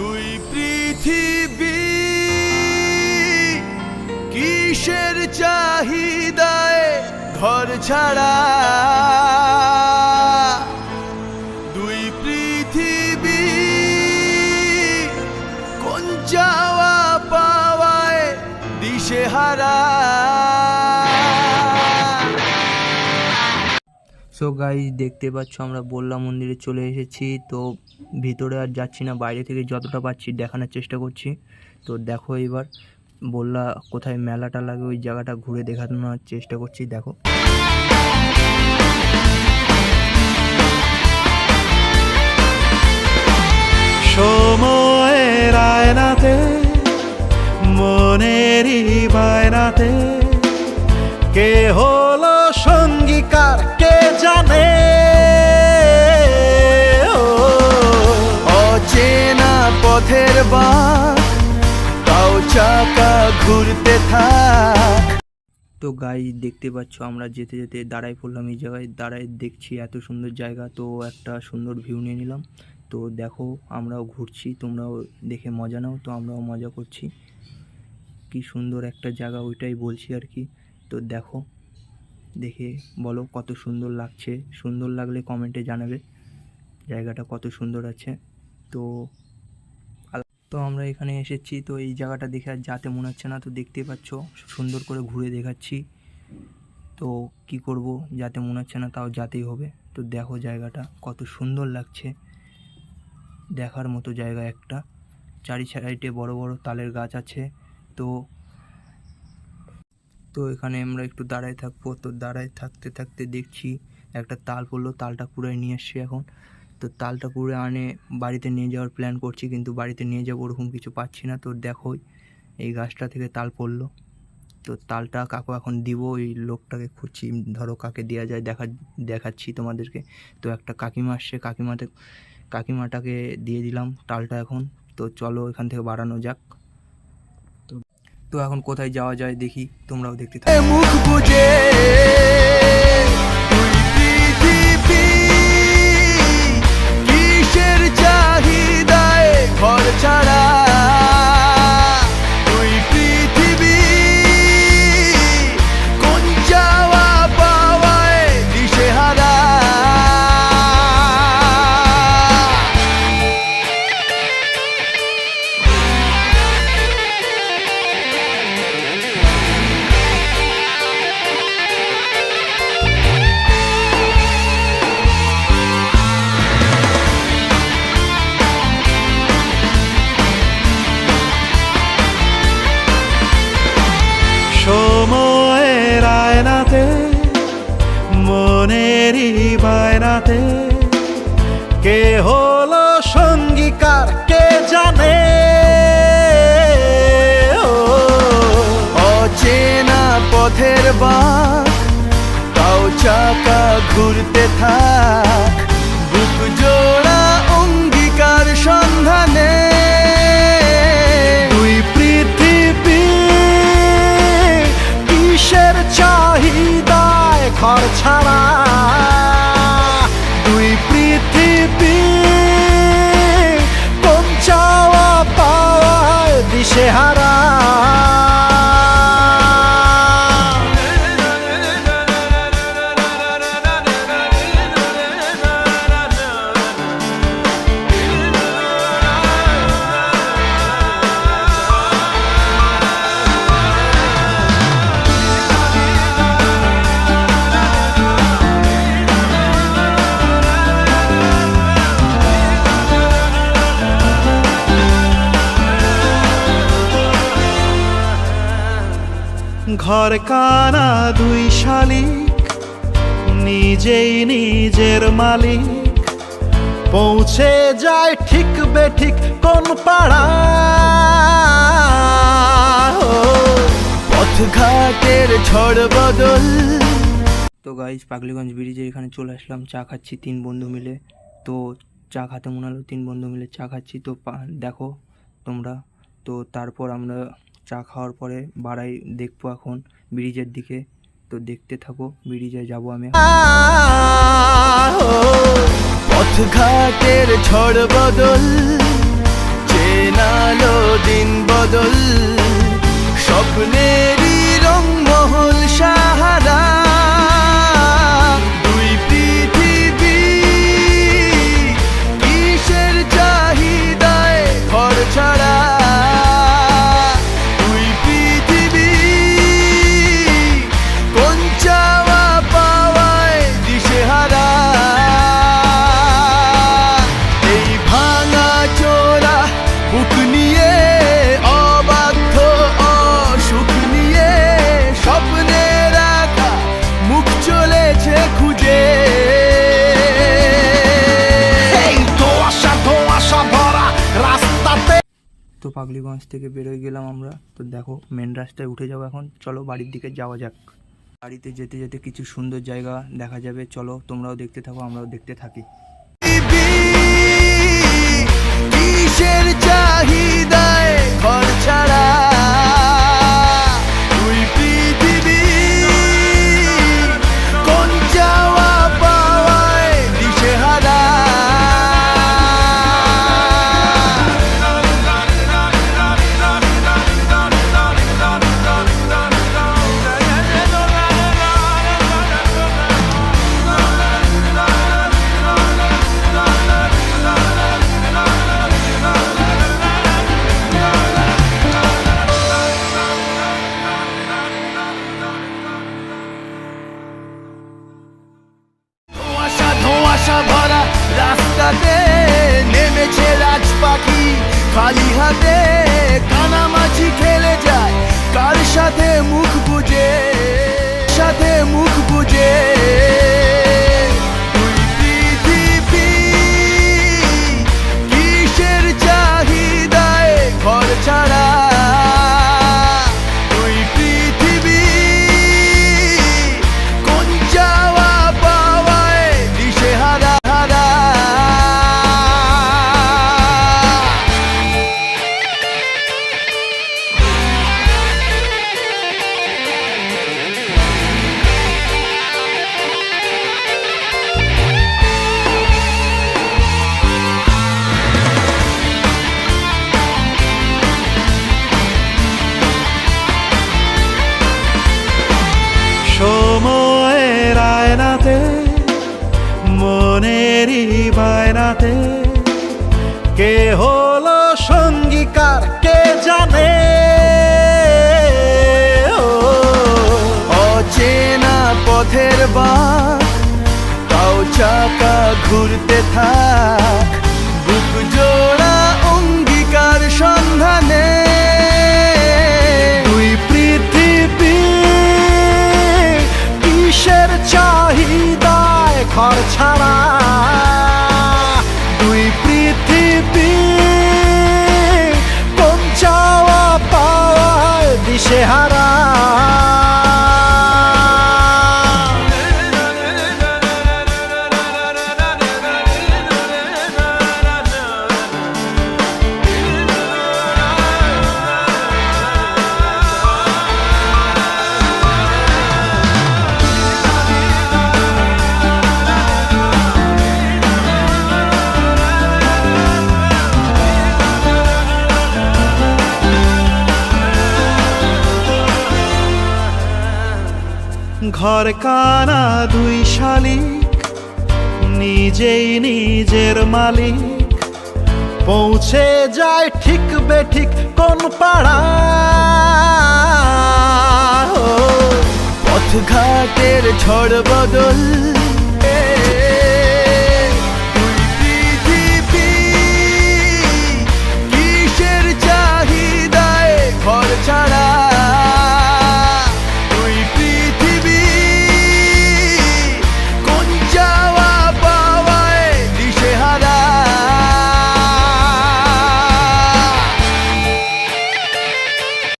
দুই পৃথিবী কিসের চাহিদায় ঘর ছাড়া? দুই পৃথিবী কোন চাওয়া পাওয়ায় দিশেহারা? সো গাইজ দেখতে পাচ্ছ, আমরা বল্লা মন্দিরে চলে এসেছি। তো ভিতরে আর যাচ্ছি না, বাইরে থেকে যতটা পাচ্ছি দেখানোর চেষ্টা করছি। তো দেখো এবার, বললা কোথায় মেলাটা লাগে, ওই জায়গাটা ঘুরে দেখানোর চেষ্টা করছি, দেখো। সময়ের আয়নাতে, মনেরই বায়নাতে কে পথের তাও চাকা ঘুরতে থাক। তো গাই দেখতে পাচ্ছ আমরা যেতে যেতে দাঁড়াই পড়লাম এই জায়গায়। দাঁড়াই দেখছি এত সুন্দর জায়গা, তো একটা সুন্দর ভিউ নিয়ে নিলাম। তো দেখো, আমরাও ঘুরছি, তোমরাও দেখে মজা নাও, তো আমরাও মজা করছি। কি সুন্দর একটা জায়গা, ওইটাই বলছি আর কি। তো দেখো, দেখে বলো কত সুন্দর লাগছে। সুন্দর লাগলে কমেন্টে জানাবে, জায়গাটা কত সুন্দর আছে। তো তো আমরা এখানে এসেছি। তো এই জায়গাটা দেখে আর যাতে মনে হচ্ছে না, তো দেখতে পাচ্ছ সুন্দর করে ঘুরে দেখাচ্ছি। তো কি করব, যাতে মনে হচ্ছে না তাও যাতেই হবে। তো দেখো জায়গাটা, কত সুন্দর লাগছে। দেখার মতো জায়গা একটা। চারি সাইডে বড় বড় তালের গাছ আছে। তো তো এখানে আমরা একটু দাঁড়ায় থাকব। তো দাঁড়ায় থাকতে থাকতে দেখছি, একটা তাল পড়ল, তালটা কুড়ায় নিয়ে এসছি এখন। তো তালটা কুড়ে আনে, বাড়িতে নিয়ে যাওয়ার প্ল্যান করছি কিন্তু বাড়িতে নিয়ে যাব ওরকম কিছু পাচ্ছি না। তো দেখোই এই গাছটা থেকে তাল পড়ল। তো তালটা কাকু এখন দিব, ওই লোকটাকে খুঁজছি। ধরো কাকে দেওয়া যায় দেখা, দেখাচ্ছি তোমাদেরকে। তো একটা কাকিমা আসছে, কাকিমাতে, কাকিমাটাকে দিয়ে দিলাম তালটা এখন। তো চলো এখান থেকে বাড়ানো যাক। তো তো এখন কোথায় যাওয়া যায় দেখি, তোমরাও দেখতে থাকো। মুখ বুঝে মনেরই বায়নাতে কে হলো সঙ্গীকার, কে জানে? অচেনা পথের বাঁক, তাও চাকা ঘুরতে থাক। বুক জোড়া অঙ্গীকার সন্ধানে দুই পৃথিবী কিসের চাহিদায় ঘর ছাড়া? পৃথিবী ঘর কানা দুই শালিক, নিজেই নিজের মালিক। পৌঁছে যায় ঠিক বেঠিক কোন পাড়া। পথঘাটের ঝড় বদল। তো গাইজ পাগলিগঞ্জ ব্রিজে এখানে চলে আসলাম, চা খাচ্ছি তিন বন্ধু মিলে। তো চা খাতে মনে হলো, তিন বন্ধু মিলে চা খাচ্ছি। তো দেখো তোমরা। তো তারপর আমরা চা খাওয়ার পরে বাড়াই দেখব এখন ব্রিজের দিকে। তো দেখতে থাকো, ব্রিজে যাব আমি পথ ঝড় বদল, চেনালো দিন বদল, স্বপ্নের পাগলিগঞ্জ থেকে বেরোয় গেলাম আমরা। তো দেখো মেন রাস্তায় উঠে যাব এখন। চলো বাড়ির দিকে যাওয়া যাক। বাড়িতে যেতে যেতে কিছু সুন্দর জায়গা দেখা যাবে। চলো, তোমরাও দেখতে থাকো, আমরাও দেখতে থাকি। মনেরই বায়নাতে। কে হলো সঙ্গীকার কে জানে? অচেনা পথের বা চাকা ঘুরতে থাক বুক ঘর কানা দুই শালিক, নিজেই নিজের মালিক। পৌঁছে যায় ঠিক বেঠিক কোন পাড়া। পথ ঘাটের ঝড় বদল